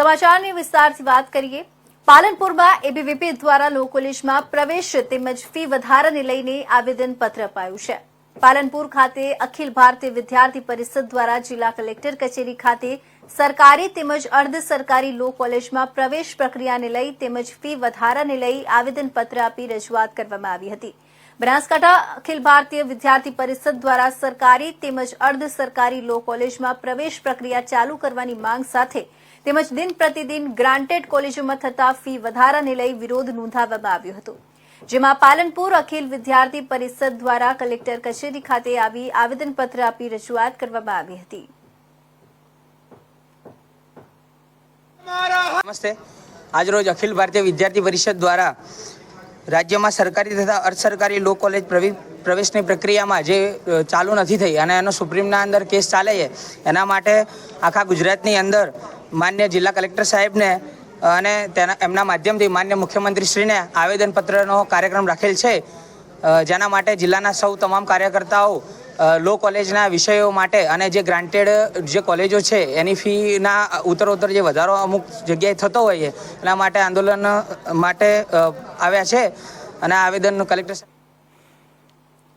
સમાચારની વિસ્તારથી વાત કરીએ. પાલનપુરમાં એબીવીપી દ્વારા લો કોલેજમાં પ્રવેશ તેમજ ફી વધારાને લઈને આવેદનપત્ર અપાયું છે. પાલનપુર ખાતે અખિલ ભારતીય વિદ્યાર્થી પરિષદ દ્વારા જિલ્લા કલેક્ટર કચેરી ખાતે સરકારી તેમજ અર્ધ સરકારી લો કોલેજમાં પ્રવેશ પ્રક્રિયાને લઈ તેમજ ફી વધારાને લઈ આવેદનપત્ર આપી રજૂઆત કરવામાં આવી હતી. બનાસકાંઠા અખિલ ભારતીય વિદ્યાર્થી પરિષદ દ્વારા સરકારી તેમજ અર્ધ સરકારી લો કોલેજમાં પ્રવેશ પ્રક્રિયા ચાલુ કરવાની માંગ સાથે તેમજ દિન પ્રતિદિન ગ્રાન્ટેડ કોલેજોમાં થતા ફી વધારાને લઈ વિરોધ નોંધાવવામાં આવ્યો હતો. જેમાં પાલનપુર અખિલ વિદ્યાર્થી પરિષદ દ્વારા કલેક્ટર કચેરી ખાતે આવી આવેદનપત્ર આપી રજૂઆત કરવામાં આવી હતી. આજરોજ અખિલ ભારતીય વિદ્યાર્થી પરિષદ દ્વારા રાજ્યમાં સરકારી તથા અર્ધ સરકારી લો કોલેજ પ્રવી- પ્રવેશની પ્રક્રિયામાં જે ચાલુ નથી થઈ અને એનો સુપ્રીમના અંદર કેસ ચાલે છે, એના માટે આખા ગુજરાતની અંદર માન્ય જિલ્લા કલેક્ટર સાહેબને અને તેના એમના માધ્યમથી માન્ય મુખ્યમંત્રીશ્રીને આવેદનપત્રનો કાર્યક્રમ રાખેલ છે. જેના માટે જિલ્લાના સૌ તમામ કાર્યકર્તાઓ લો કોલેજના વિષયો માટે અને જે ગ્રાન્ટેડ, જે કોલેજો છે, એની ફીના ઉત્તરોત્તર જે વધારો અમુક જગ્યાએ થતો હોય છે, એના માટે આંદોલન માટે આવ્યા છે. અને આવેદન કલેક્ટર